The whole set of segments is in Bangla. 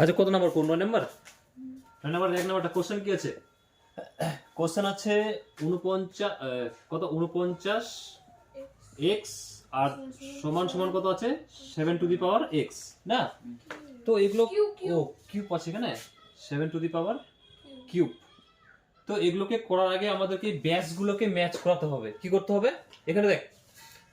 আচ্ছা কত নাম্বার? কোন নাম্বার? নয় নাম্বার এক নাম্বারটা কোশ্চেন কি আছে? কোশ্চেন আছে উনপঞ্চাশ কত? উনপঞ্চাশ এক্স আর সমান সমান কত আছে? Seven to the power x না? তো এগুলো. ও কিউব আছে এখানে? Seven to the power cube তো এগুলোকে করার আগে আমাদেরকে ব্যাসগুলোকে ম্যাচ করাতে হবে। কি করতে হবে? এখানে দেখ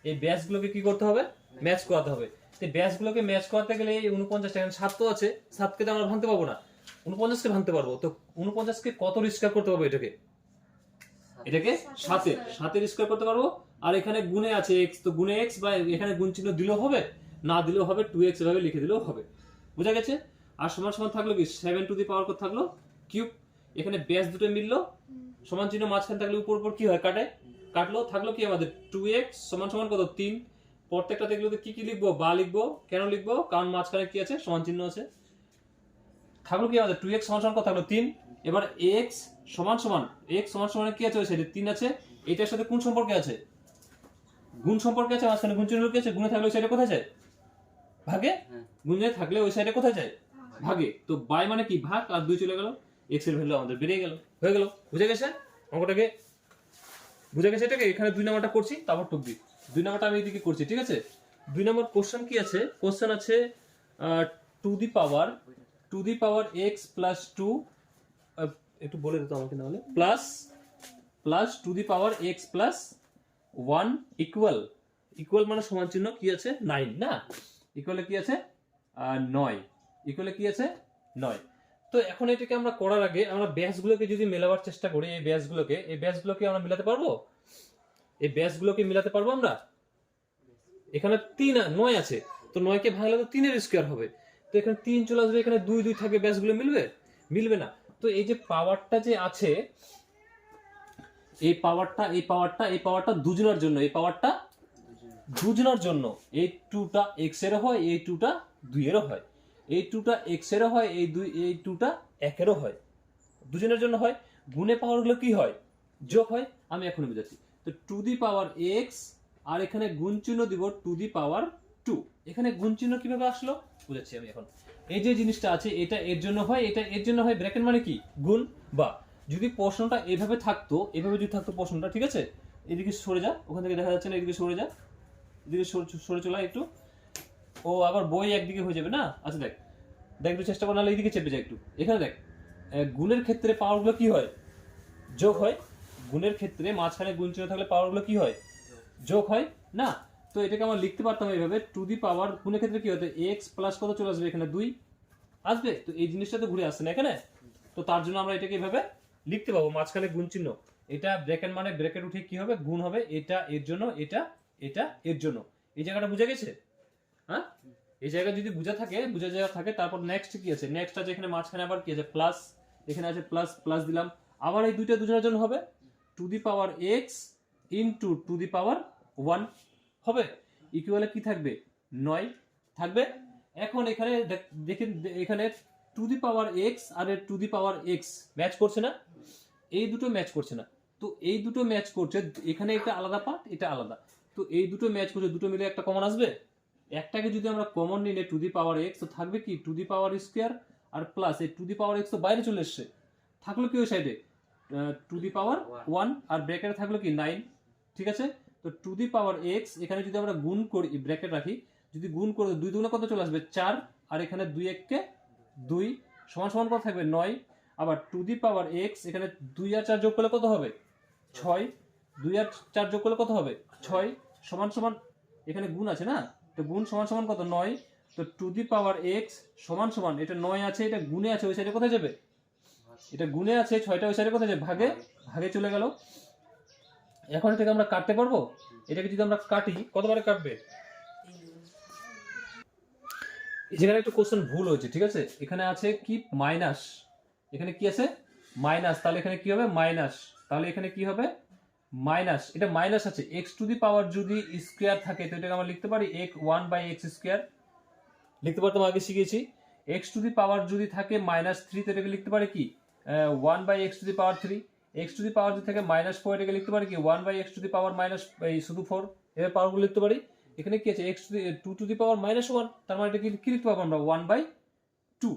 এই ব্যাসগুলোকে কি করতে হবে? ম্যাচ করাতে হবে। ব্যাসগুলোকে ম্যাচ করাতে গেলে এই উনপঞ্চাশ এখানে সাত তো আছে, সাতকে তো আমরা ভাঙতে পারব না। উনপঞ্চাশকে ভাঙতে পারব, তো উনপঞ্চাশকে কত রিস্কার করতে পারব এটাকে? এটাকে সাতে সাতের স্কোয়ার করতে পারব, আর এখানে গুণে আছে এক্স তো গুণে এক্স বা এখানে গুণ চিহ্ন দিলেও হবে, না দিলেও হবে টু এক্স এভাবে লিখে দিলেও হবে। বুঝা গেছে? আর সমান সমান থাকল কি? সেভেন টু দি পাওয়ার কত থাকল? কিউব এখানে ব্যাস দুটো মিললো, সমান চিহ্ন মাঝখানে থাকলে উপর উপর কি হয়? কাটে? কাটলো, থাকল কি আমাদের টু এক্স সমান সমান কত? তিন। প্রত্যেকটা দেখল কি কি লিখব? বা লিখব? কেন লিখব? কারণ মাঝখানে কি আছে? সমান চিহ্ন আছে। থাকল কি আমাদের? টু এক্স সমান সমান কত থাকল? তিন। এবার এক্স সমান সমান এক্স সমান সমান কি আছে? সাইডে তিন আছে। এটার সাথে কোন সম্পর্কে আছে? গুণ সম্পর্কে আছে? মাঝখানে গুণ চিহ্ন কি আছে? গুণে থাকলে ওই সাইডে কোথায় যায়? ভাগে? গুণে থাকলে ওই সাইডে কোথায় যায়? ভাগে। তো বাই মানে কি? ভাগ। আর দুই চলে গেল। এক্সের ভ্যালু আমাদের বেরিয়ে গেল। হয়ে গেল। বুঝে গেছে অঙ্কটাকে? বুঝে গেছে এটাকে? এখানে দুই নাম্বারটা করছি তারপর টুকবি দুই। নাম্বারটা আমি এদিকে করছি, ঠিক আছে? দুই নাম্বার কোশ্চেন কি আছে? কোশ্চেন আছে two the power two the power x plus two একটু বলে দিত আমাকে নাহলে। Plus plus two the power x plus one equal equal মানে সমান চিহ্ন কি আছে? নাইন না? ইকুয়ালে কি আছে? নয়। ইকুয়ালে কি আছে? নয়। তো এখন এটাকে আমরা করার আগে আমরা ব্যাসগুলোকে যদি মেলাবার চেষ্টা করি, এই ব্যাসগুলোকে এই ব্যাসগুলোকে আমরা মেলাতে পারব? এই ব্যাসগুলোকে মিলাতে পারব আমরা? এখানে তিন, নয় আছে। তো নয়কে ভাঙলে তো তিনের স্কোয়ার হবে। তো এখানে তিন চলে আসবে, এখানে দুই দুই থাকবে, ব্যাসগুলো মিলবে? মিলবে না। তো এই যে পাওয়ারটা যে আছে, এই পাওয়ারটা এই পাওয়ারটা এই পাওয়ারটা দুজনের জন্য। এই পাওয়ারটা দুজনের জন্য। এই টুটা এক্স এরও হয়, এই টুটা দুই দুইয়েরও হয়। এই টুটা এক্স এরও হয়, এই দুই, এই টুটা একেরও হয়। দুজনের জন্য হয়। গুণে পাওয়ারগুলো কি হয়? যোগ হয়। আমি এখনই বুঝাচ্ছি। তো টু দি পাওয়ার এক্স আর এখানে গুণ চিহ্ন দিব টু দি পাওয়ার টু এখানে গুণ চিহ্ন কীভাবে আসলো? বুঝাচ্ছি আমি এখন। এই যে জিনিসটা আছে, এটা এর জন্য হয়, এটা এর জন্য হয় ব্র্যাকেট মানে কি? গুণ বা। যদি প্রশ্নটা এভাবে থাকতো, এভাবে যদি থাকতো প্রশ্নটা, ঠিক আছে? এদিকে সরে যা, ওখান থেকে দেখা যাচ্ছে না, এদিকে সরে যা। এদিকে সরে- চলা একটু। ও আবার বই একদিকে হয়ে যাবে না? আচ্ছা দেখ দেখ একটু চেষ্টা কর, নাহলে এইদিকে চেপে যায় একটু। এখানে দেখ গুণের ক্ষেত্রে পাওয়ারগুলো কি হয়? যোগ হয়। গুণের ক্ষেত্রে মাঝখানে গুণ চিহ্ন থাকলে পাওয়ারগুলো কি হয়? যোগ হয়? না। তো এটাকে আমরা লিখতে পারতাম এইভাবে টু দি পাওয়ার গুণের ক্ষেত্রে কি হতো? এক্স প্লাস কত চলে আসবে এখানে? দুই। আসবে? তো এই জিনিসটা তো ঘুরে আসছে না এখানে? তো তার জন্য আমরা এটাকে এইভাবে লিখতে পাবো, মাঝখানে গুণ চিহ্ন। এটা ব্র্যাকেট মানে ব্র্যাকেট উঠে কি হবে? গুণ হবে। এটা এর জন্য, এটা এটা এর জন্য। এই জায়গাটা বুঝে গেছে? হ্যাঁ? এই জায়গা যদি বুঝা থাকে, বুঝা জায়গা থাকে, তারপর নেক্সট কি আছে? নেক্সট আছে এখানে মাঝখানে আবার কি আছে? প্লাস এখানে আছে প্লাস প্লাস দিলাম। আবার এই দুইটা দুজনের জন্য হবে? Two the power x into two the power one হবে। ইকুয়ালে কি থাকবে? নয় থাকবে। এখন এখানে দেখ- দেখেন, এখানে two the power x R two the power x match করছে না। এই দুটো ম্যাচ করছে না। তো এই দুটো ম্যাচ করছে, এখানে একটা আলাদা পার্ট, এটা আলাদা। তো এই দুটো ম্যাচ করছে, দুটো মিলে একটা কমন আসবে? একটাকে যদি আমরা কমন নিলে টু দি পাওয়ার এক্স, তো থাকবে কি? টু দি পাওয়ার স্কোয়ার আর প্লাস এই টু দি পাওয়ার এক্স তো বাইরে চলে এসছে। থাকল কি ওই সাইডে টু দি পাওয়ার ওয়ান আর ব্র্যাকেটে থাকল কি নাইন ঠিক আছে? তো টু দি পাওয়ার এক্স এখানে যদি আমরা গুণ করি ব্র্যাকেট রাখি, যদি গুণ করে দুই দুগুণে কত চলে আসবে? চার, আর এখানে দুই এককে দুই, সমান সমান কত থাকবে? নয়। আবার টু দি পাওয়ার এক্স এখানে দুই আর চার যোগ করলে কত হবে? ছয়। দুই আর চার যোগ করলে কত হবে? ছয়। সমান সমান, এখানে গুণ আছে না? তো গুণ সমান সমান কত? নয়। তো টু দি পাওয়ার এক্স সমান সমান, এটা নয় আছে, এটা গুণে আছে, ওই সাইডে কোথায় যাবে? এটা গুণে আছে ছয়টা ওই সাইডে কোথায় ভাগে ভাগে চলে গেল। এখন এটাকে আমরা কাটতে পারব? এটাকে যদি আমরা কাটি, কতবারে কাটবে? যেখানে একটু কোশ্চেন ভুল হয়েছে, ঠিক আছে? এখানে আছে কি? মাইনাস। এখানে কি আছে? মাইনাস। তাহলে এখানে কি হবে? মাইনাস। তাহলে এখানে কি হবে? মাইনাস। এটা মাইনাস আছে। এক্স টু দি পাওয়ার যদি স্কোয়ার থাকে, তো এটাকে আমরা লিখতে পারি এক ওয়ান বাই এক্স স্কোয়ার লিখতে পারতাম, আগে শিখেছি এক্স টু দি পাওয়ার যদি থাকে, মাইনাস থ্রি তো এটাকে লিখতে পারি কি? One by x to the power three x to the power যদি থাকে মাইনাস ফোর এটাকে লিখতে পারি কি? One by x to the power minus এই, শুধু ফোর এর পাওয়ারগুলো লিখতে পারি। এখানে কি আছে? X two two to the power minus one তার মানে এটা কি লিখতে পারব আমরা? One by two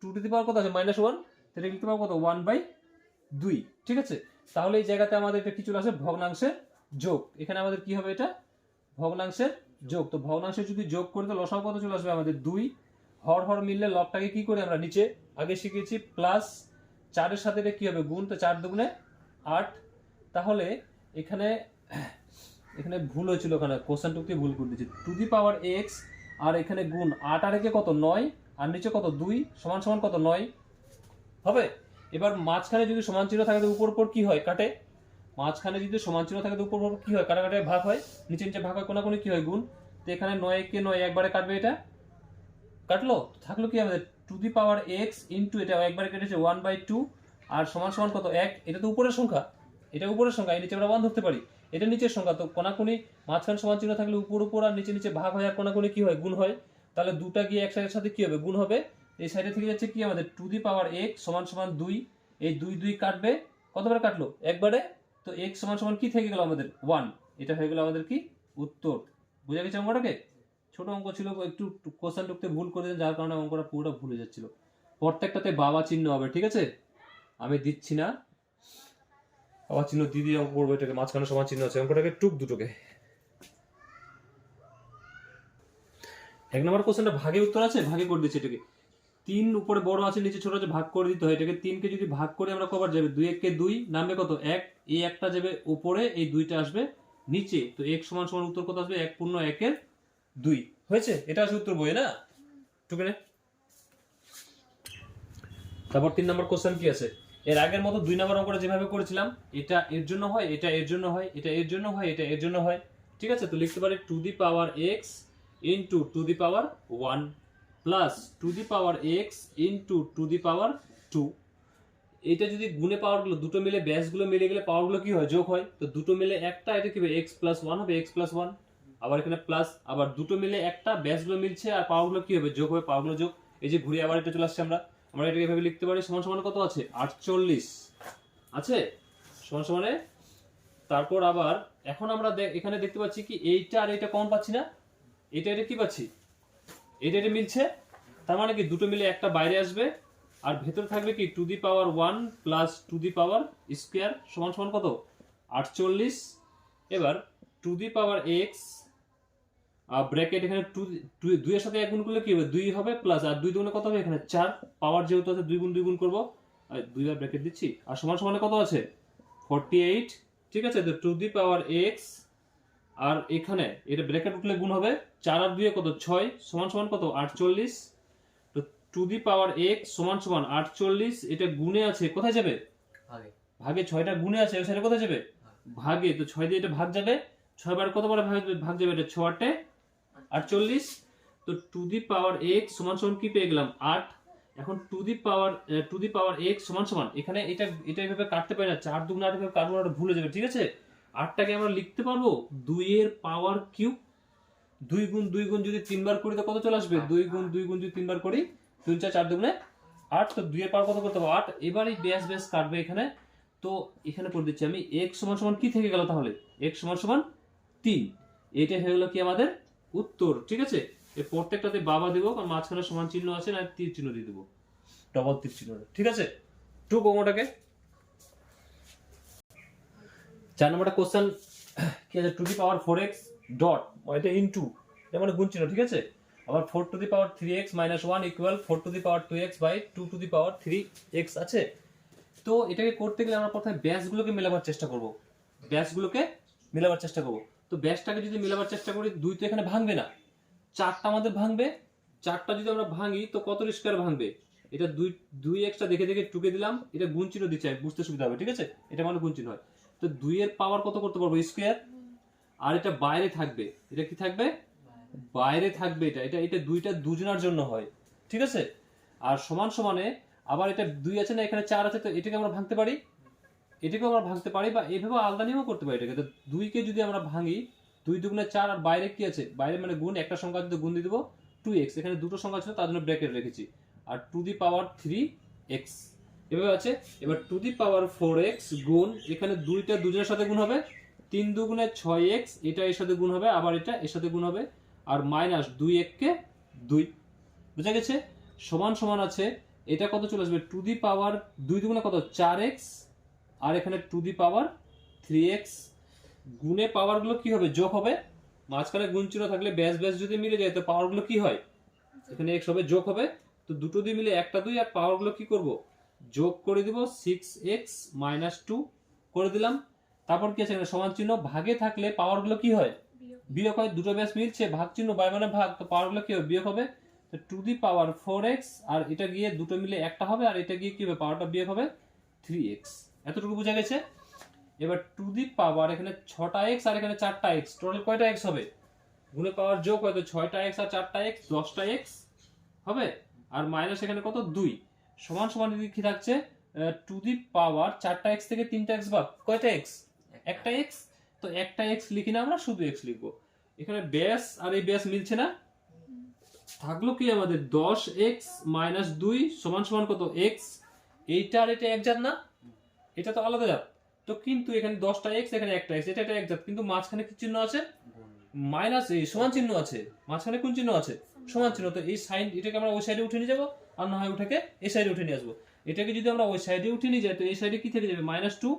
two to the power কত আছে? মাইনাস ওয়ান তাহলে লিখতে পারব কত? ওয়ান বাই দুই। ঠিক আছে? তাহলে এই জায়গাতে আমাদের এটা কি চলে আসে? ভগ্নাংশের যোগ। এখানে আমাদের কি হবে এটা? ভগ্নাংশের যোগ। তো ভগ্নাংশের যদি যোগ করি তো লসাও কত চলে আসবে? আমাদের দুই। হর হর মিললে লবটাকে কি করে আমরা? নিচে। আগে শিখেছি প্লাস চারের সাথে এটা কি হবে? গুণ তো চার দুগুণে আট। তাহলে এখানে এখানে ভুল হয়েছিল ওখানে। কোশ্চেনটুকতে ভুল করে দিয়েছি। টু দি পাওয়ার এক্স আর এখানে গুণ আট আর একে কত? নয়। আর নিচে কত? দুই। সমান সমান কত? নয়। হবে? এবার মাঝখানে যদি সমান চিহ্ন থাকে তো উপর উপর কি হয়? কাটে। মাঝখানে যদি সমান চিহ্ন থাকে তো উপর উপর কি হয়? কাটাকাটি ভাগ হয়। নিচে নিচে ভাগ হয় কোনা কি হয়? গুণ। তো এখানে নয় কে নয় একবারে কাটবে এটা। কাটলো? থাকল কি আমাদের? Two the power x into, এটা একবারে কেটেছে ওয়ান বাই টু, আর সমান সমান কত? এক। এটা তো উপরের সংখ্যা। এটা উপরের সংখ্যা, এই নিচে আমরা ওয়ান ধরতে পারি। এটা নিচের সংখ্যা, তো কোনাকুনি, মাঝখান সমান চিহ্ন থাকলে উপর উপর আর নিচে নিচে ভাগ হয়, আর কোনাকুনি কি হয়? গুণ হয়। তাহলে দুটা গিয়ে এক সাইডের সাথে কি হবে? গুণ হবে। এই সাইডে থেকে যাচ্ছে কি? আমাদের টু দি পাওয়ার এক্স সমান সমান দুই। এই দুই দুই কাটবে। কতবার কাটলো? একবারে। তো এক্স সমান সমান কি থেকে গেল আমাদের? ওয়ান এটা হয়ে গেল আমাদের কি? উত্তর। বুঝা গেছে অঙ্কটাকে? ছোট অঙ্ক ছিল একটু কোশ্চেন টুকতে ভুল করে দিলেন, যার কারণে অঙ্কটা পুরোটা ভুলে যাচ্ছিল। প্রত্যেকটাতে বাবা চিহ্ন হবে ঠিক আছে? আমি দিচ্ছি না। বাবা চিহ্ন দিয়ে অঙ্ক করব এটাকে মাঝখানে সমান চিহ্ন আছে অঙ্কটাকে টুক দুটোকে। এক নম্বর কোশ্চেনটা ভাগে উত্তর আছে? ভাগে করে দিচ্ছি এটাকে। তিন উপরে বড় আছে নিচে ছোট আছে ভাগ করে দিতে হয়। এটাকে তিনকে যদি ভাগ করে আমরা কবার যাবে দুই এককে দুই নামবে কত? এক। এই একটা যাবে উপরে এই দুইটা আসবে নিচে। তো এক সমান সমান উত্তর কত আসবে? এক পূর্ণ একের দুই। হয়েছে? এটা উত্তর বইয়ে না? টুকে নে। তারপর তিন নম্বর কোশ্চেন কি আছে? এর আগের মতো দুই নম্বর অঙ্কটা যেভাবে করেছিলাম, এটা এর জন্য হয়, এটা এর জন্য হয়, এটা এর জন্য হয়, এটা এর জন্য হয়। ঠিক আছে? তো লিখতে পারি two the power x into two the power one plus two the power x into two the power two এটা যদি গুণে পাওয়ারগুলো দুটো মিলে ব্যাসগুলো মিলে গেলে পাওয়ারগুলো কি হয়? যোগ হয়। তো দুটো মিলে একটা, এটা কি হবে? এক্স প্লাস ওয়ান হবে এক্স প্লাস ওয়ান আবার এখানে প্লাস আবার দুটো মিলে একটা, ব্যাসগুলো মিলছে, আর পাওয়ারগুলো কি হবে? যোগ হবে পাওয়ারগুলো যোগ। এই যে ঘুরে আবার এটা চলে আসছে আমরা। আমরা এটাকে এভাবে লিখতে পারি। সমান সমান কত আছে? আটচল্লিশ। আছে? সমান সমানে? তারপর আবার, এখন আমরা এখানে দেখতে পাচ্ছি কি, এইটা আর এইটা কম পাচ্ছি না। এটা এটা কি পাচ্ছি? এটা এটা মিলছে। তার মানে কি, দুটো মিলে একটা বাইরে আসবে। আর ভেতরে থাকবে কি two the power one plus two the power square সমান সমান কত? আটচল্লিশ। এবার two the power x bracket এখানে টু দুইয়ের সাথে এক গুণ করলে কি হবে? দুই হবে প্লাস আর দুই দুগুণে কত হবে? এখানে চার। পাওয়ার যেহেতু আছে দুই গুণ দুই গুণ করব। আর দুইবার ব্র্যাকেট দিচ্ছি। আর সমান সমানে কত আছে? ফর্টি এইট ঠিক আছে? তো টু দি পাওয়ার এক্স আর এখানে এটা ব্র্যাকেট উঠলে গুণ হবে। চার আর দুয়ে কত? ছয়। সমান সমান কত? আটচল্লিশ। তো টু দি পাওয়ার এক্স সমান সমান আটচল্লিশ। এটা গুণে আছে কোথায় যাবে? ভাগে। ছয়টা গুণে আছে ওই সাইডে কোথায় যাবে? ভাগে। তো ছয় দিয়ে এটা ভাগ যাবে। ছয় বার কতবার ভাগ ভাগ যাবে এটা ছ আটে। আটচল্লিশ, তো টু দি পাওয়ার এক্স সমান সমান কি পেয়ে গেলাম? আট। এখন two the power two the power x সমান সমান। এখানে এটা এটা এইভাবে কাটতে পারি না। চার দুগুণ আট কাটবো ওটা ভুলে যাবে, ঠিক আছে? আটটাকে আমরা লিখতে পারব? দুইয়ের পাওয়ার কিউব দুই গুণ দুই গুণ যদি তিনবার করি, তো কত চলে আসবে? দুই গুণ দুই গুণ যদি তিনবার করি, তিন, চার চার দুগুণে আট, তো দুইয়ের পাওয়ার কত করতে হবে? আট। এবারই ব্যাস ব্যাস কাটবে এখানে। তো এখানে করে দিচ্ছি আমি এক সমান সমান কি থেকে গেল তাহলে? এক সমান সমান তিন। এটা হয়ে গেল কি আমাদের? উত্তর, ঠিক আছে? এই প্রত্যেকটাতে বাবা দেবো কারণ মাঝখানে সমান চিহ্ন আছে, না তীর চিহ্ন দিয়ে দেবো। ডবল তীর চিহ্ন। ঠিক আছে? টু কোমোটাকে চার নম্বরটা কোশ্চেন কি আছে? Two the power four x dot এটা ইন্টু এটা মানে গুণ চিহ্ন, ঠিক আছে? আবার four to the power three x minus one equal four to the power two x by two to the power three x আছে? তো এটাকে করতে গেলে আমরা প্রথমে ব্যাসগুলোকে মেলাবার চেষ্টা করব। ব্যাসগুলোকে মেলাবার চেষ্টা করব। তো ব্যাসটাকে যদি মেলাবার চেষ্টা করি, দুই তো এখানে ভাঙবে না। চারটা আমাদের ভাঙবে, চারটা যদি আমরা ভাঙি, তো কত স্কোয়ার ভাঙবে? এটা দুই দুই এক্সটা দেখে দেখে টুকে দিলাম, এটা গুণ চিহ্ন দিচ্ছে বুঝতে সুবিধা হবে, ঠিক আছে? এটা মানে গুণ চিহ্ন হয়। তো দুইয়ের পাওয়ার কত করতে পারব? স্কোয়ার আর এটা বাইরে থাকবে। এটা কি থাকবে? বাইরে থাকবে এটা। এটা এটা দুইটা দুজনার জন্য হয়, ঠিক আছে? আর সমান সমানে, আবার এটা দুই আছে না, এখানে চার আছে, তো এটাকে আমরা ভাঙতে পারি? এটাকেও আমরা ভাঙতে পারি বা এভাবে আলাদা নিয়েও করতে পারি এটাকে। তো দুইকে যদি আমরা ভাঙি, দুই দুগুণে চার আর বাইরে কি আছে? বাইরে মানে গুণ, একটা সংখ্যা যদি গুণ দিয়ে দেবো টু এক্স এখানে দুটো সংখ্যা ছিল, তার জন্য ব্র্যাকেট রেখেছি। আর two the power three x এভাবে আছে। এবার two the power four x গুণ, এখানে দুইটা দুজনের সাথে গুণ হবে। তিন দুগুণে ছয় এক্স এটা এর সাথে গুণ হবে, আবার এটা এর সাথে গুণ হবে। আর মাইনাস দুই এককে দুই। বুঝা গেছে? সমান সমান আছে। এটা কত চলে আসবে? টু দি পাওয়ার দুই দুগুণে কত? চার এক্স আর এখানে two the power three x গুণে পাওয়ারগুলো কি হবে? যোগ হবে। মাঝখানে গুণ চিহ্ন থাকলে ব্যাস ব্যাস যদি মিলে যায়, তো পাওয়ারগুলো কি হয়? এখানে এক্স হবে, যোগ হবে। তো দুটো দিয়ে মিলে একটা দুই, আর পাওয়ারগুলো কি করব? যোগ করে দিব সিক্স এক্স মাইনাস টু করে দিলাম। তারপর কি আছে? এখানে সমান চিহ্ন ভাগে থাকলে পাওয়ারগুলো কি হয়? বিয়োগ হয়, দুটো ব্যাস মিলছে, ভাগ চিহ্ন বাই মানে ভাগ, তো পাওয়ারগুলো কি হবে? বিয়োগ হবে। তো two the power four x আর এটা গিয়ে দুটো মিলে একটা হবে, আর এটা গিয়ে কি হবে? পাওয়ারটা বিয়োগ হবে থ্রি এক্স এতটুকু বোঝা গেছে? এবার টু দি পাওয়ার এখানে ছটা এক্স আর এখানে চারটা এক্স টোটাল কয়টা এক্স হবে? গুণে পাওয়ার যোগ হয়তো ছয়টা এক্স আর চারটা এক্স দশটা এক্স হবে? আর মাইনাস এখানে কত? দুই। সমান সমান দিকে কি থাকছে? টু দি পাওয়ার চারটা এক্স থেকে তিনটা এক্স বাদ। কয়টা এক্স একটা এক্স তো একটা এক্স লিখি না আমরা, শুধু এক্স লিখব। এখানে ব্যাস আর এই ব্যাস মিলছে না। থাকল কি আমাদের? দশ এক্স মাইনাস দুই সমান সমান কত? এক্স এইটা আর এটা এক জাত না। এটা তো আলাদা জাত। তো কিন্তু এখানে দশটা এক্স এখানে একটা এক্স এটা একটা এক জাত। কিন্তু মাঝখানে কি চিহ্ন আছে? মাইনাস এই সমান চিহ্ন আছে। মাঝখানে কোন চিহ্ন আছে? সমান চিহ্ন। তো এই সাইন, এটাকে আমরা ওই সাইডে উঠে নিয়ে যাব আর না হয় উঠাকে এই সাইডে উঠে নিয়ে আসব। এটাকে যদি আমরা ওই সাইডে উঠে নিয়ে যাই, তো এই সাইডে কি থেকে যাবে? মাইনাস টু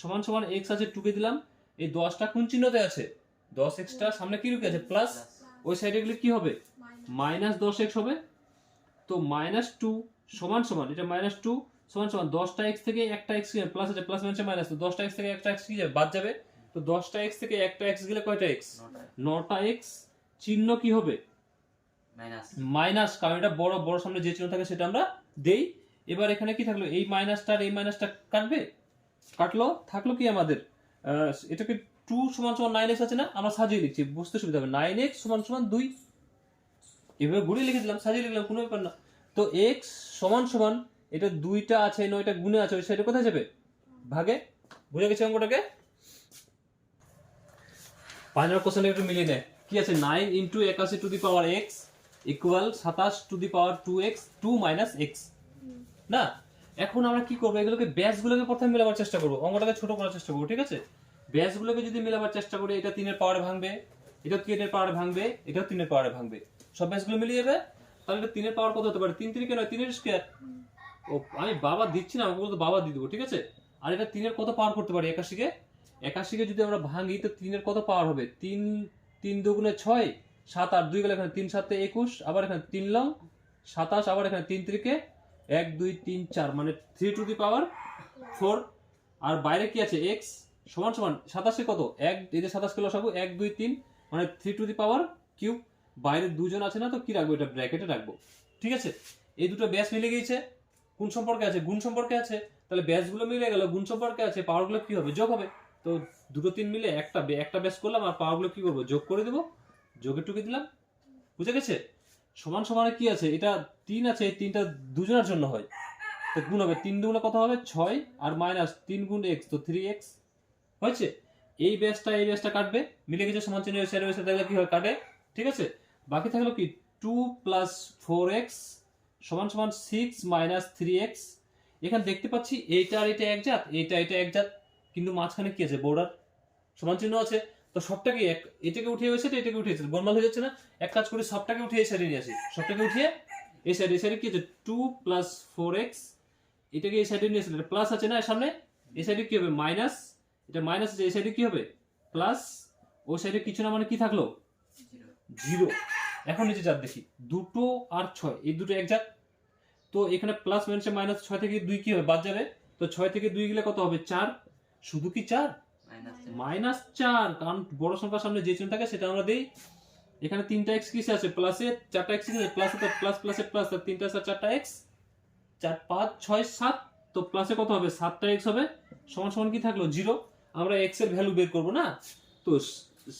সমান সমান এক্স আছে টুকে দিলাম। এই দশটা কোন চিহ্নতে আছে? দশ এক্সটা সামনে কি রুকে আছে? প্লাস ওই সাইডে গেলে কি হবে? মাইনাস দশ এক্স হবে। তো মাইনাস টু সমান সমান, এটা মাইনাস টু সমান সমান দশটা এক্স থেকে একটা এক্স গেলে প্লাস আছে প্লাস মাইনাস মাইনাস তো দশটা এক্স থেকে একটা এক্স কি যাবে? বাদ যাবে। তো দশটা এক্স থেকে একটা এক্স গেলে কয়টা এক্স নটা। এক্স চিহ্ন কি হবে? মাইনাস কারণ এটা বড় বড় সামনে যে চিহ্ন থাকে সেটা আমরা দেই। এবার এখানে কি থাকল? এই মাইনাসটা আর এই মাইনাসটা কাটবে? কাটলো? থাকল কি আমাদের? এটাকে টু সমান সমান নাইন এক্স আছে না? আমরা সাজিয়ে লিখছি বুঝতে সুবিধা হবে। নাইন এক্স সমান সমান দুই। এভাবে ঘুরে লিখে দিলাম সাজিয়ে লিখলাম কোনো ব্যাপার না। তো এক্স সমান সমান এটা দুইটা আছে নয়টা গুণে আছে ওই সাইডে কোথায় যাবে? ভাগে? বুঝে গেছে অঙ্কটাকে? পাঁচ নম্বর কোশ্চেন একটু মিলিয়ে নেয় কি আছে? নাইন ইন্টু একাশি to the power x equal সাতাশ to the power two x two minus x না? এখন আমরা কি করব? এগুলোকে ব্যাসগুলোকে প্রথমে মেলাবার চেষ্টা করব। অঙ্কটাকে ছোট করার চেষ্টা করব ঠিক আছে? ব্যাসগুলোকে যদি মেলাবার চেষ্টা করি এটা তিনের পাওয়ারে ভাঙবে এটা তিনের পাওয়ারে ভাঙবে এটাও তিনের পাওয়ারে ভাঙবে। সব ব্যাসগুলো মিলিয়ে যাবে? তাহলে এটা তিনের পাওয়ার কত হতে পারে? তিন তিনকে নয় তিনের স্কোয়ার ও, আমি বাবা দিচ্ছি না আমাকে বলতো বাবা দিয়ে দেবো, ঠিক আছে? আর এটা তিনের কত পাওয়ার করতে পারি, একাশিকে? একাশিকে যদি আমরা ভাঙি, তো তিনের কত পাওয়ার হবে? তিন তিন দুগুণে ছয়, সাত আট দুই গেলে এখানে তিন, সাতে একুশ, আবার এখানে তিন লং সাতাশ, আবার এখানে তিন তিরিকে এক, দুই, তিন, চার মানে three to the power four আর বাইরে কি আছে? এক্স সমান সমান, সাতাশে কত? এক, এই যে সাতাশ কিলো সব এক, দুই, তিন মানে three to the power cube বাইরে দুজন আছে না, তো কি রাখব? এটা ব্র্যাকেটে রাখব, ঠিক আছে? এই দুটো ব্যাস মিলে গিয়েছে। কোন সম্পর্কে আছে? গুণ সম্পর্কে আছে? তাহলে ব্যাসগুলো মিলে গেল, গুণ সম্পর্কে আছে, পাওয়ারগুলো কি হবে? যোগ হবে। তো দুটো তিন মিলে একটা একটা ব্যাস করলাম আর পাওয়ারগুলো কি করব? যোগ করে দেবো। যোগে টুকে দিলাম। বুঝে গেছে? সমান সমানে কি আছে? এটা তিন আছে, এই তিনটা দুজনের জন্য হয়। তো গুণ হবে। তিন দুগুণে কত হবে? ছয় আর মাইনাস তিন গুণ এক্স, তো থ্রি এক্স। হয়েছে? এই ব্যাসটা এই ব্যাসটা কাটবে। মিলে গেছে সমান চিহ্ন এসে রয়েছে তাহলে কি হয়? কাটে। ঠিক আছে? বাকি থাকল কি? টু প্লাস ফোর এক্স সমান সমান সিক্স মাইনাস থ্রি এক্স এখানে দেখতে পাচ্ছি এইটা আর এটা এক জাত এইটা এটা এক জাত। কিন্তু মাঝখানে কি আছে? বর্ডার সমান চিহ্ন আছে। তো সবটাকে এক এটাকে উঠিয়ে হয়েছে এটাকে উঠিয়েছে গোলমাল হয়ে যাচ্ছে না? এক কাজ করি সবটাকে উঠিয়ে এই সাইডে নিয়ে আসি। সবটাকে উঠিয়ে এই সাইডে এই সাইডে কি আছে? টু প্লাস ফোর এক্স এটাকে এই সাইডে নিয়ে আসলে প্লাস আছে না এর সামনে? এই সাইডে কি হবে? মাইনাস এটা মাইনাস আছে এই সাইডে কি হবে? প্লাস ওই সাইডে কিছু না মানে কি থাকল? জিরো এখন নিচে চার দেখি। দুটো আর ছয় এই দুটো এক জাত তো এখানে প্লাস মাইনাসে মাইনাস ছয় থেকে দুই কি হবে? বাদ যাবে। তো ছয় থেকে দুই গেলে কত হবে? চার। শুধু কি চার? মাইনাস মাইনাস চার কারণ বড় সংখ্যার সামনে যে চিহ্ন থাকে সেটা আমরা দিই। এখানে তিনটা এক্স কিসে আছে? প্লাসে চারটা এক্স কিসে প্লাসে তো প্লাস প্লাসে প্লাস তিনটা আছে চারটা এক্স চার পাঁচ ছয় সাত। তো প্লাসে কত হবে? সাতটা এক্স হবে। সমান সমান কি থাকল? জিরো আমরা এক্সের ভ্যালু বের করব না? তো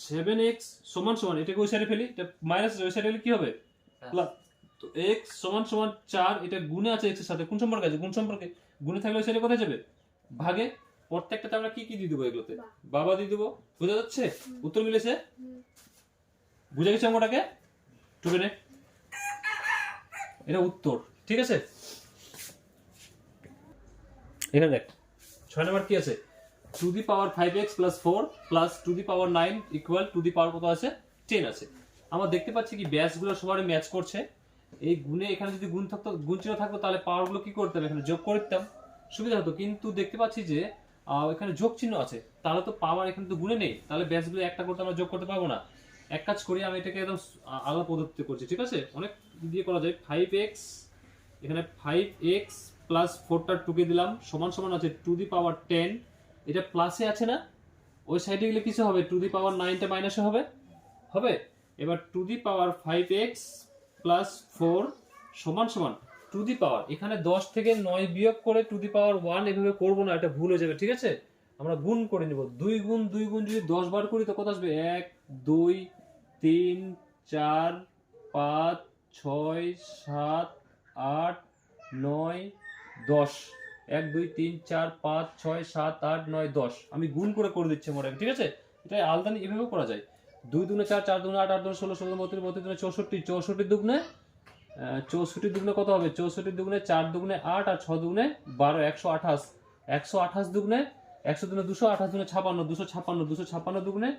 সেভেন এক্স সমান সমান এটাকে ওই সাইডে ফেলি? মাইনাস ওই সাইডে কি হবে? প্লাস তো এক্স সমান সমান চার এটা গুণে আছে এক্সের সাথে কোন সম্পর্কে আছে? গুণ সম্পর্কে। গুণে থাকলে ওই সাইডে কোথায় যাবে? ভাগে। প্রত্যেকটাতে আমরা কি কি দিয়ে দেবো এগুলোতে? বাবা। দিয়ে দেবো। বোঝা যাচ্ছে? উত্তর মিলেছে? বুঝে গেছে অঙ্কটাকে? টুকে নে এটা উত্তর। ঠিক আছে? এখানে দেখ। ছয় নম্বর কি আছে? Two the power five x plus four plus two the power nine equal two the power কত আছে? টেন আছে। আমরা দেখতে পাচ্ছি কি ব্যাসগুলো সবারই ম্যাচ করছে। এই গুণে এখানে যদি গুণ থাকতো, গুণ চিহ্ন থাকতো, তাহলে পাওয়ারগুলো কি করতাম? এখানে যোগ করে দিতাম সুবিধা হতো। কিন্তু দেখতে পাচ্ছি যে এখানে যোগ চিহ্ন আছে। তাহলে তো পাওয়ার এখানে তো গুণে নেই। তাহলে ব্যাসগুলো একটা করতে আমরা যোগ করতে পারব না। এক কাজ করি, আমি এটাকে একদম আলাদা পদ্ধতিতে করছি। ঠিক আছে? অনেক দিয়ে করা যায়। ফাইভ এক্স, এখানে ফাইভ এক্স প্লাস ফোরটা টুকে দিলাম। সমান সমান আছে টু দি পাওয়ার টেন। এটা প্লাসে আছে না? ওই সাইডে গেলে কিছু হবে? টু দি পাওয়ার নাইনটা মাইনাসে হবে। হবে? এবার two the power five x plus four সমান সমান টু দি পাওয়ার এখানে দশ থেকে নয় বিয়োগ করে টু দি পাওয়ার ওয়ান এভাবে করব না, এটা ভুল হয়ে যাবে, ঠিক আছে? আমরা গুণ করে নিব। দুই গুণ দুই গুণ যদি দশ বার করি, তো কত আসবে? এক, দুই, তিন, চার, পাঁচ, ছয়, সাত, আট, নয়, দশ। এক, দুই, তিন, চার, পাঁচ, ছয়, সাত, আট, নয়, দশ। আমি গুণ করে করে দিচ্ছি মোটামুটি ঠিক আছে? এটা আলদানি এভাবেও করা যায়। দুই দুনে চার চার দুনে আট আট, দুনে ষোলো ষোলো, বত্রিশ বত্রিশ দুনে চৌষট্টি চৌষট্টি দুগুনে চৌষট্টি দুগুনে কত হবে? চৌষট্টি দুগুনে চার দুগুনে আট আর ছ দুগুনে বারো, একশো আঠাশ। একশো আঠাশ দুগুনে একশো দুগুনে দুশো, আঠাশ দুগুনে ছাপান্ন, দুশো ছাপান্ন দুশো ছাপান্ন দুগুনে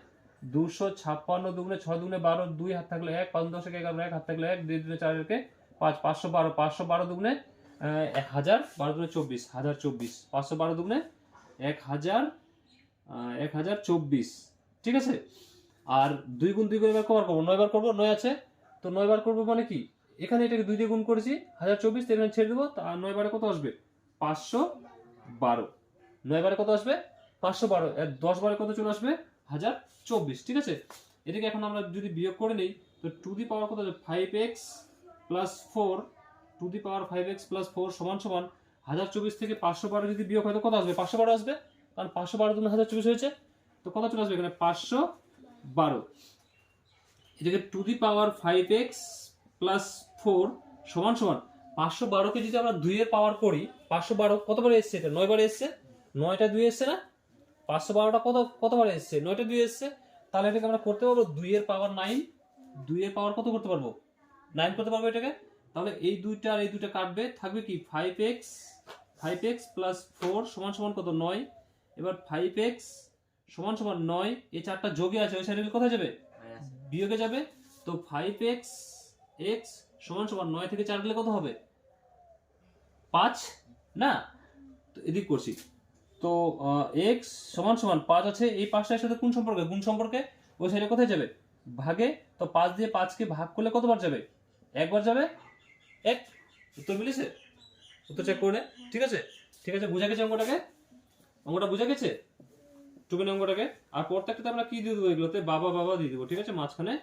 দুশো ছাপ্পান্ন দুগুনে ছয় দুগুনে বারো, দুই হাত থাকলে এক, পাঁচ দশ এগারো, এক হাত থাকলে এক, দুই দুনে চার একে পাঁচ, পাঁচশো বারো পাঁচশো বারো দুগুনে এক হাজার বারো দুগুনে চব্বিশ, হাজার চব্বিশ। পাঁচশো বারো দুগুনে এক হাজার এক হাজার চব্বিশ। ঠিক আছে? আর দুই গুণ দুই গুণ এবার কবার করব? নয় বার করব? নয় আছে? তো নয় বার করব মানে কি? এখানে এটাকে দুই দিয়ে গুণ করেছি, হাজার চব্বিশ তো এখানে ছেড়ে দেবো, তা নয় বারে কত আসবে? পাঁচশো বারো। নয় বারে কত আসবে? পাঁচশো বারো। দশ বারে কত চলে আসবে? হাজার চব্বিশ। ঠিক আছে? এটাকে এখন আমরা যদি বিয়োগ করে নিই, তো টু দি পাওয়ার কত five x plus four two the power five x plus four সমান সমান হাজার চব্বিশ থেকে পাঁচশো বারো যদি বিয়োগ হয়, তো কত আসবে? পাঁচশো বারো আসবে। কারণ পাঁচশো বারো দুগুণ হাজার চব্বিশ হয়েছে, তো কত চলে আসবে এখানে? পাঁচশো বারো। এটাকে two the power five x plus four সমান সমান পাঁচশো বারোকে যদি আমরা দুইয়ের পাওয়ার করি, পাঁচশো বারো কতবার এসছে এটা? নয় বারে এসছে? নয়টা দুই এসছে না? পাঁচশো বারোটা কত কতবার এসছে? নয়টা দুই এসছে। তাহলে এটাকে আমরা করতে পারব দুইয়ের পাওয়ার নাইন। দুইয়ের পাওয়ার কত করতে পারব? নাইন করতে পারব এটাকে? তাহলে এই দুইটা আর এই দুইটা কাটবে থাকবে কি five x five x plus four সমান সমান কত? নয়। এবার ফাইভ এক্স সমান সমান নয় এই চারটা যোগে আছে ওই সাইডে কোথায় যাবে? বিয়োগে যাবে। তো ফাইভ এক্স এক্স সমান সমান নয় থেকে চার গেলে কত হবে? পাঁচ না? তো এদিক করছি। তো এক্স সমান সমান পাঁচ আছে এই পাঁচটার সাথে কোন সম্পর্কে? গুণ সম্পর্কে? ওই সাইডে কোথায় যাবে? ভাগে। তো পাঁচ দিয়ে পাঁচকে ভাগ করলে কতবার যাবে? একবার যাবে? এক, উত্তর মিলেছে? উত্তর চেক করে নে। ঠিক আছে? ঠিক আছে, বুঝা গেছে অঙ্কটাকে? অঙ্কটা বুঝা গেছে? টুকুনি অঙ্কটাকে। আর প্রত্যেকটাতে আমরা কি দিয়ে দেবো এগুলোতে? বাবা বাবা দিয়ে দেবো, ঠিক আছে? মাঝখানে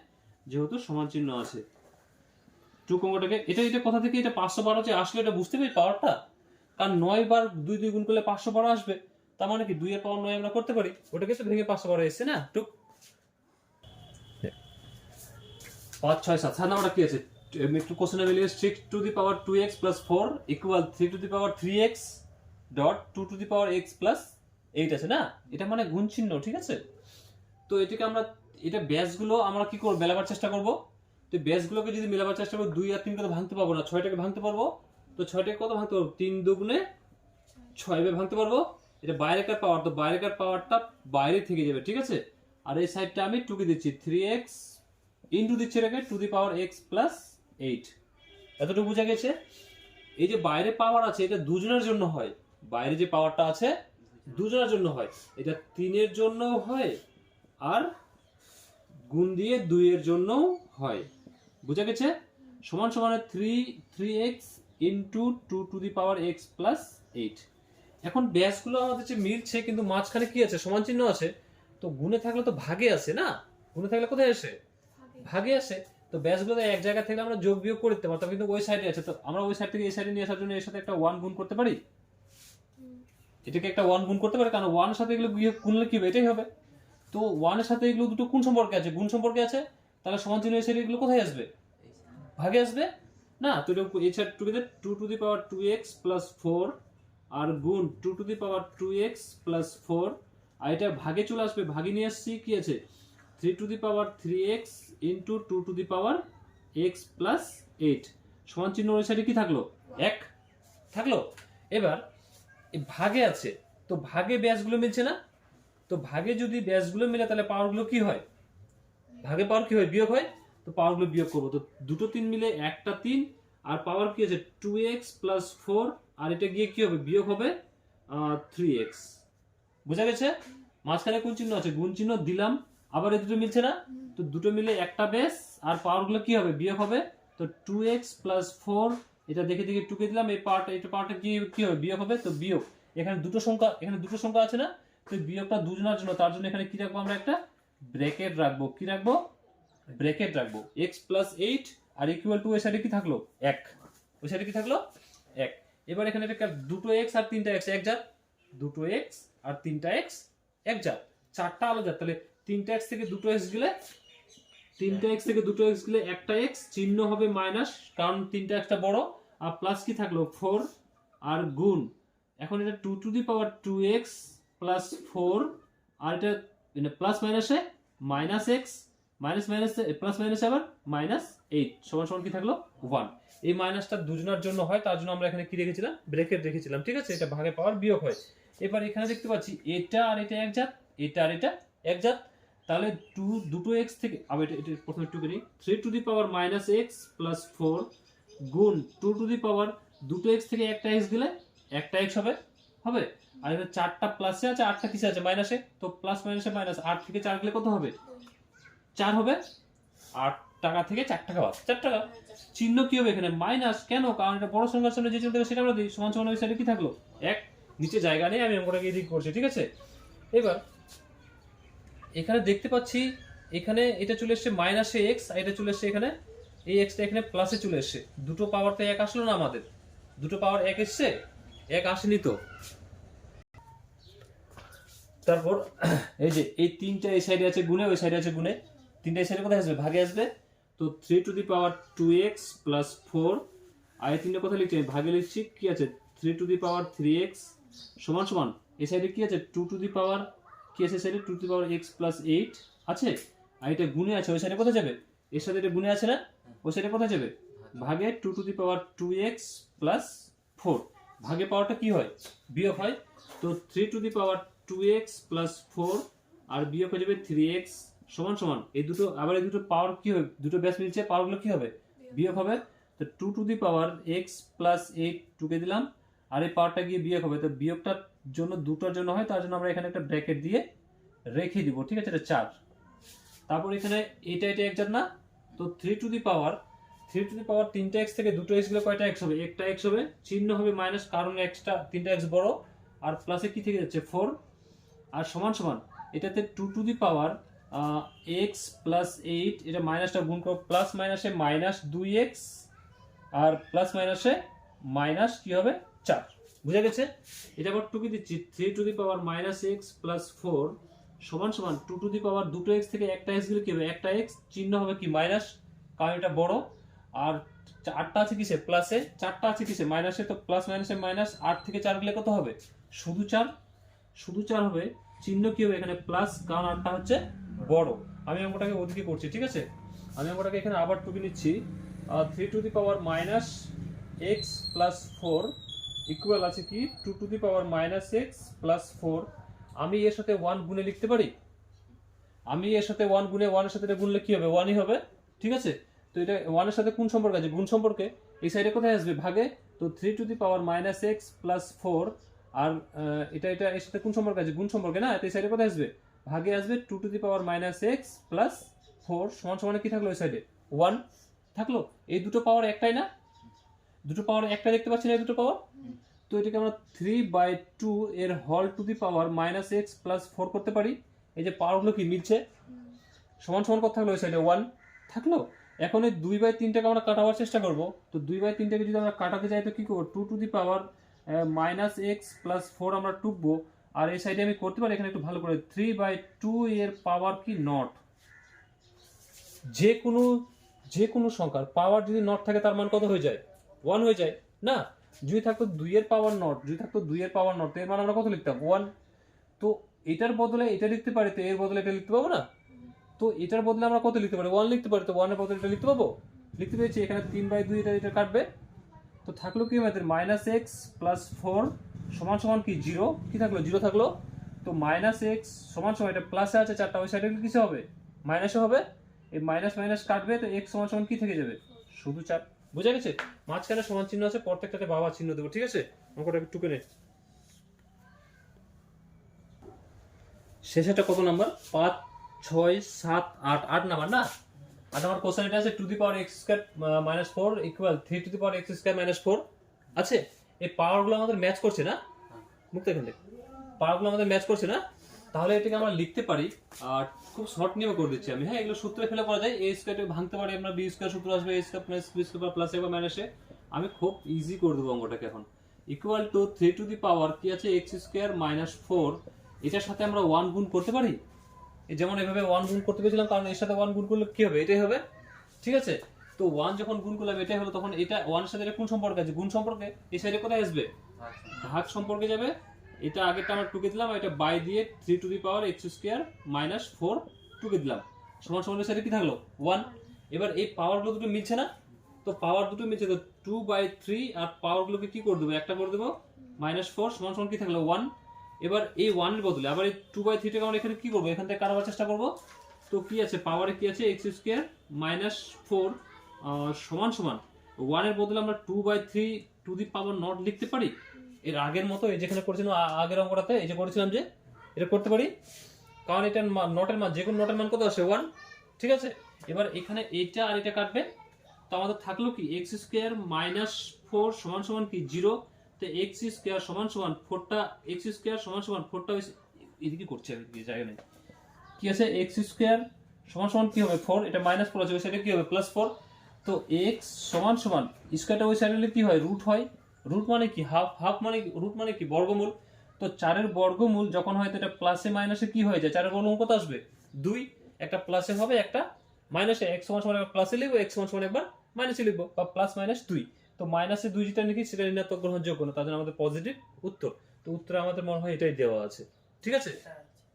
যেহেতু সমান চিহ্ন আছে। টুক অঙ্কটাকে। এটা এটা কোথা থেকে? এটা পাঁচশো বারো যে আসলে, এটা বুঝতে পারি পাওয়ারটা? কারণ নয় বার দুই দুই গুণ করলে পাঁচশো বারো আসবে। তার মানে কি? দুই এর পাওয়ার নয় আমরা করতে পারি। ওটাকে তো ভেঙে পাঁচশো বারো এসছে না? টুক। পাঁচ, ছয়, সাত। সাত নাম্বারটা কি আছে? কোশ্চেন মিলিয়ে six to the power two x plus four equal three to the power three x dot two to the power x plus eight আছে না? এটা মানে গুণ চিহ্ন, ঠিক আছে? তো এটাকে আমরা, এটা ব্যাসগুলো আমরা কি করব? মেলাবার চেষ্টা করব। তো ব্যাসগুলোকে যদি মেলাবার চেষ্টা করব, দুই আর তিনকে তো ভাঙতে পারব না? ছয়টাকে ভাঙতে পারব। তো ছয়টাকে কত ভাঙতে পারব? তিন দুগুণে ছয় ভাঙতে পারব। এটা বাইরেকার পাওয়ার তো বাইরেকার পাওয়ারটা বাইরে থেকে যাবে, ঠিক আছে? আর এই সাইডটা আমি টুকে দিচ্ছি থ্রি এক্স ইন্টু দিচ্ছি এটাকে two the power x plus eight এতটুকু বোঝা গেছে? এই যে বাইরে পাওয়ার আছে, এটা দুজনের জন্য হয়। বাইরে যে পাওয়ারটা আছে, দুজনের জন্য হয়। এটা তিনের জন্য হয় আর গুণ দিয়ে দুইয়ের জন্যও হয়। বুঝা গেছে? সমান সমান three three x into two to the power x plus eight এখন ব্যাসগুলো আমাদের যে মিলছে, কিন্তু মাঝখানে কি আছে? সমান চিহ্ন আছে। তো গুণে থাকলে তো ভাগে আছে না? গুণে থাকলে কোথায় আসে? ভাগে আসে। তো ব্যাসগুলো এক জায়গা থেকে আমরা যোগ বিয়োগ করতে পারতাম কিন্তু ওই সাইডে আছে। তো আমরা ওই সাইড থেকে এই সাইডে নিয়ে আসার জন্য এর সাথে একটা ওয়ান গুণ করতে পারি? এটাকে একটা ওয়ান গুণ করতে পারি? কারণ ওয়ানের সাথে এগুলো বিয়োগ গুণলে কি হবে? এটাই হবে। তো ওয়ানের সাথে এগুলো দুটো কোন সম্পর্কে আছে? গুণ সম্পর্কে আছে? তাহলে সমান চিহ্ন এসে এগুলো কোথায় আসবে? ভাগে আসবে? না তো এটা এই side two two to the power two x plus four আর গুণ two to the power two x plus four আর এটা ভাগে চলে আসবে। ভাগে নিয়ে আসছি কি আছে? Three to the power three x into two to the power x plus eight. সমান চিহ্ন সাইডে কি থাকল? এক। থাকল? এবার ভাগে আছে, তো ভাগে ব্যাসগুলো মিলছে না? তো ভাগে যদি ব্যাসগুলো মিলে, তাহলে পাওয়ারগুলো কি হয়? ভাগে পাওয়ার কি হয়? বিয়োগ হয়? তো পাওয়ারগুলো বিয়োগ করব। তো দুটো তিন মিলে একটা তিন, আর পাওয়ার কি আছে? টু এক্স প্লাস ফোর, আর এটা গিয়ে কি হবে? বিয়োগ হবে থ্রি এক্স। বোঝা গেছে? মাঝখানে কোন চিহ্ন আছে? গুণ চিহ্ন দিলাম। আবার এই দুটো মিলছে না? তো দুটো মিলে একটা বেস আর পাওয়ারগুলো কি হবে? বিয়োগ হবে। তো টু এক্স প্লাস ফোর এটা দেখে দেখে টুকে দিলাম, এই পার্ট এটা পার্টটা কি কি হবে? বিয়োগ হবে, তো বিয়োগ। এখানে দুটো সংখ্যা, এখানে দুটো সংখ্যা আছে না? তো বিয়োগটা দুজনের জন্য, তার জন্য এখানে কি রাখব আমরা একটা? ব্র্যাকেট রাখব। কি রাখব? ব্র্যাকেট রাখব। এক্স প্লাস এইট আর ইকুয়াল টু ওই সাইডে কি থাকল? এক। ওই সাইডে কি থাকল? এক। এবার এখানে একটা দুটো এক্স আর তিনটা এক্স এক জাত। দুটো এক্স আর তিনটা এক্স এক জাত। চারটা আলো আলাদা। তাহলে তিনটা এক্স থেকে দুটো এক্স গেলে, তিনটা এক্স থেকে দুটো এক্স গেলে একটা এক্স চিহ্ন হবে মাইনাস কারণ তিনটা এক্সটা বড়, আর প্লাস কি থাকল? ফোর আর গুণ। এখন এটা two to the power two x plus four আর এটা প্লাস মাইনাসে minus x minus minus plus minus আবার মাইনাস এইট সমান সমান কি থাকল? ওয়ান এই মাইনাসটা দুজনের জন্য হয়, তার জন্য আমরা এখানে কি রেখেছিলাম? ব্রেকেট রেখেছিলাম, ঠিক আছে? এটা ভাগে পাওয়ার বিয়োগ হয়। এবার এখানে দেখতে পাচ্ছি, এটা আর এটা এক জাত, এটা আর এটা এক তাহলে টু দুটো এক্স থেকে আবার এটা প্রথমে টু করি three to the power minus x plus four গুণ টু টু দি পাওয়ার দুটো এক্স থেকে একটা এক্স দিলে একটা এক্স হবে হবে? আর এটা চারটা প্লাসে আছে, আটটা কিসে আছে? মাইনাসে তো প্লাস মাইনাসে মাইনাস আট থেকে চার গেলে কত হবে? চার হবে? আট টাকা থেকে চার টাকা বাদ। চার টাকা। চিহ্ন কি হবে এখানে? মাইনাস কেন? কারণ এটা বড় সংখ্যার সামনে যে চিহ্ন সেটা আমরা দিই। সমান সমান সাইডে কি থাকল? এক। নিচে জায়গা নেই, আমি অঙ্কটাকে এদিক করছি, ঠিক আছে? এবার এখানে দেখতে পাচ্ছি, এখানে এটা চলে এসছে মাইনাসে এক্স আর এটা চলে এসছে এখানে এই এক্সটা এখানে প্লাসে চলে এসছে। দুটো পাওয়ার তো এক আসলো না আমাদের। দুটো পাওয়ার এক এসছে, এক আসেনি তো। তারপর, এই যে, এই তিনটা এই সাইডে আছে গুণে, ওই সাইডে আছে গুণে। তিনটা এই সাইডে কোথায় আসবে? ভাগে আসবে। তো three to the power two x plus four আর এই তিনটা কোথায় লিখছি? ভাগে লিখছি, কি আছে? Three to the power three x সমান সমান, এই সাইডে কি আছে? টু টু দি পাওয়ার কি আছে সাইডে two two power x plus eight আছে? আর এটা গুণে আছে, ওই সাইডে কোথায় যাবে? এর সাথে এটা গুণে আছে না? ওই সাইডে কোথায় যাবে? ভাগে two to the power two x plus four ভাগে পাওয়ারটা কি হয়? বিয়োগ হয়। তো three to the power two x plus four আর বিয়োগ হয়ে যাবে থ্রি এক্স সমান সমান। এই দুটো, আবার এই দুটো পাওয়ার কি হবে? দুটো ব্যাস মিলছে পাওয়ারগুলো কি হবে? বিয়োগ হবে। তো two to the power x plus eight টুকে দিলাম। আর এই পাওয়ারটা গিয়ে বিয়োগ হবে। তো বিয়োগটার জন্য, দুটোর জন্য হয়, তার জন্য আমরা এখানে একটা ব্র্যাকেট দিয়ে রেখে দিব, ঠিক আছে? এটা চার। তারপর এখানে এটা এটা একজাত না? তো three to the power three to the power তিনটা এক্স থেকে দুটো এক্স গেলে কয়টা এক্স হবে? একটা এক্স হবে, চিহ্ন হবে মাইনাস কারণ এক্সটা তিনটা এক্স বড়, আর প্লাসে কি থেকে যাচ্ছে? ফোর আর সমান সমান, এটাতে two to the power x plus eight এটা মাইনাসটা গুণ করো প্লাস মাইনাসে মাইনাস দুই এক্স আর প্লাস মাইনাসে মাইনাস কি হবে? চার। বুঝা গেছে? এটা আবার টুকে দিচ্ছি three to the power minus x plus four সমান সমান টু টু দি পাওয়ার দুটো এক্স থেকে একটা এক্স গেলে কি হবে? একটা এক্স চিহ্ন হবে কি? মাইনাস কারণ এটা বড়। আর চারটা আছে কিসে? প্লাসে চারটা আছে কিসে? মাইনাসে তো প্লাস মাইনাসে মাইনাস আট থেকে চার গেলে কত হবে? শুধু চার। শুধু চার হবে। চিহ্ন কি হবে? এখানে প্লাস কারণ আটটা হচ্ছে বড়। আমি অঙ্কটাকে ওদিকে করছি, ঠিক আছে? আমি অঙ্কটাকে এখানে আবার টুকে নিচ্ছি three to the power minus x plus four equal আছে কি? Two to the power minus x plus four আমি এর সাথে ওয়ান গুণে লিখতে পারি? আমি এর সাথে ওয়ান গুণে ওয়ানের সাথে এটা গুণলে কি হবে? ওয়ানই হবে। ঠিক আছে? তো এটা ওয়ানের সাথে কোন সম্পর্ক আছে? গুণ সম্পর্কে। এই সাইডে কোথায় আসবে? ভাগে। তো three to the power minus x plus four আর এটা এটা এর সাথে কোন সম্পর্ক আছে? গুণ সম্পর্কে না? এই সাইডে কোথায় আসবে? ভাগে আসবে two to the power minus x plus four সমান সমানে কি থাকল ওই সাইডে ওয়ান থাকল? এই দুটো পাওয়ার একটাই না? দুটো পাওয়ার একটা দেখতে পাচ্ছি না দুটো পাওয়ার তো এটাকে আমরা থ্রি বাই টু এর হল two the power minus x plus four করতে পারি। এই যে পাওয়ারগুলো কি, মিলছে? সমান সমান কত থাকল ওই সাইডে ওয়ান থাকল? এখন এই দুই বাই তিনটাকে আমরা কাটাবার চেষ্টা করব। তো দুই বাই তিনটাকে যদি আমরা কাটাতে যাই, তো কি করব? Two to the power minus x plus four আমরা টুকবো। আর এই সাইডে আমি করতে পারি, এখানে একটু ভালো করে। থ্রি বাই টু এর পাওয়ার কি? নট যে কোনো যে কোনো সংখ্যার পাওয়ার যদি নট থাকে, তার মান কত হয়ে যায়? ওয়ান হয়ে যায়। না, যদি থাকতো দুইয়ের পাওয়ার নট যদি থাকতো দুইয়ের পাওয়ার নট এর মানে আমরা কত লিখতাম? ওয়ান তো এটার বদলে এটা লিখতে পারি, তো এর বদলে এটা লিখতে পাবো না? তো এটার বদলে আমরা কত লিখতে পারি? ওয়ান লিখতে পারি, তো ওয়ানের বদলে এটা লিখতে পাবো? লিখতে পেরেছি এখানে তিন বাই দুই এটা এটা কাটবে। তো থাকল কি আমাদের? মাইনাস এক্স প্লাস ফোর সমান সমান কি? জিরো কি থাকল? জিরো থাকল। তো মাইনাস এক্স সমান সমান এটা প্লাসে আছে, চারটা ওই সাইডে কিসে হবে? মাইনাসে হবে। এই মাইনাস মাইনাস কাটবে, তো এক্স সমান সমান কি থেকে যাবে? শুধু চার। বুঝা গেছে? মাঝখানে সমান চিহ্ন আছে, প্রত্যেকটাতে বাবা চিহ্ন দেবো, ঠিক আছে? অঙ্কটাকে টুকে নে। শেষেটা কত নাম্বার? পাঁচ, ছয়, সাত, আট আট নাম্বার, না? আট নাম্বার কোশ্চেন এটা আছে two the power x square minus four equal three to the power x square minus four আছে? এই পাওয়ারগুলো আমাদের ম্যাচ করছে না? মুক্ত এখান থেকে। পাওয়ারগুলো আমাদের ম্যাচ করছে না? তাহলে এটাকে আমরা লিখতে পারি খুব শর্ট নিয়মে করে দিচ্ছি আমি। হ্যাঁ এগুলো সূত্রে ফেলে করা যায়। এ স্কোয়ারকে ভাঙতে পারি আমরা বি স্কোয়ার সূত্র আসবে A square plus B square plus A বা মাইনাসে আমি খুব ইজি করে দেবো অঙ্কটাকে এখন। Equal to three to the power কি আছে? এক্স স্কোয়ার মাইনাস ফোর এটার সাথে আমরা ওয়ান গুণ করতে পারি? এই যেমন এভাবে ওয়ান গুণ করতে পেরেছিলাম কারণ এর সাথে ওয়ান গুণ করলে কি হবে? এটাই হবে। ঠিক আছে? তো ওয়ান যখন গুণ করলাম এটাই হলো তখন এটা ওয়ানের সাথে কোন সম্পর্ক আছে? গুণ সম্পর্কে? এই সাইডে কোথায় আসবে? ভাগ সম্পর্কে যাবে? এটা আগেরটা আমরা টুকে দিলাম এটা বাই দিয়ে three to the power x square minus four টুকে দিলাম। সমান সমান সাইডে কি থাকল? ওয়ান এবার এই পাওয়ারগুলো দুটো মিলছে না? তো পাওয়ার দুটো মিলছে, তো টু বাই থ্রি আর পাওয়ারগুলোকে কি করে দেবো? একটা করে দেবো? মাইনাস ফোর সমান সমান কি থাকল? ওয়ান এবার এই ওয়ানের বদলে আবার এই টু বাই থ্রিটাকে আমরা এখানে কী করব? এখান থেকে কাটাবার চেষ্টা করব। তো কি আছে? পাওয়ারে কি আছে? এক্স স্কোয়ার মাইনাস ফোর সমান সমান। ওয়ানের বদলে আমরা two by three to the power nought লিখতে পারি? এর আগের মতো এই যেখানে করেছিলাম আগের অঙ্কটাতে এই যে করেছিলাম যে, এটা করতে পারি। কারণ এটার মা- নটের মান, যে কোনো নটের মান কত আসে? ওয়ান ঠিক আছে? এবার এখানে এইটা আর এটা কাটবে। তো আমাদের থাকল কি? এক্স স্কোয়ার মাইনাস ফোর সমান সমান কি? জিরো তো এক্স স্কোয়ার সমান সমান ফোরটা এক্স স্কোয়ার সমান সমান ফোরটা এদিকে করছে আমি এদিকে জায়গা নেই। কি আছে? এক্স স্কোয়ার সমান সমান কি হবে? ফোর এটা মাইনাস ফোর আছে সাইডে কি হবে? প্লাস ফোর তো এক্স সমান সমান স্কোয়ারটা ওই সাইডে কি হয়? রুট হয়। রুট মানে কি? হাফ হাফ মানে রুট মানে কি? বর্গমূল। তো চারের বর্গমূল যখন হয় তো এটা প্লাসে মাইনাসে কি হয়ে যায়? চারের বর্গমূল কত আসবে? দুই। একটা প্লাসে হবে একটা মাইনাসে এক সমান সমান একবার প্লাসে লিখব এক সমান সমান একবার মাইনাসে লিখব বা প্লাস মাইনাস দুই। তো মাইনাসে দুই যেটা লিখি সেটা ঋণাত্মক গ্রহণযোগ্য না তার জন্য আমাদের পজিটিভ উত্তর। তো উত্তর আমাদের মনে হয় এটাই দেওয়া আছে। ঠিক আছে?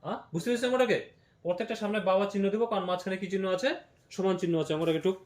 হ্যাঁ বুঝতে পেরেছি আমরাকে প্রত্যেকটা সামনে বাবা চিহ্ন দেবো কারণ মাঝখানে কি চিহ্ন আছে? সমান চিহ্ন আছে আমরাকে টুক।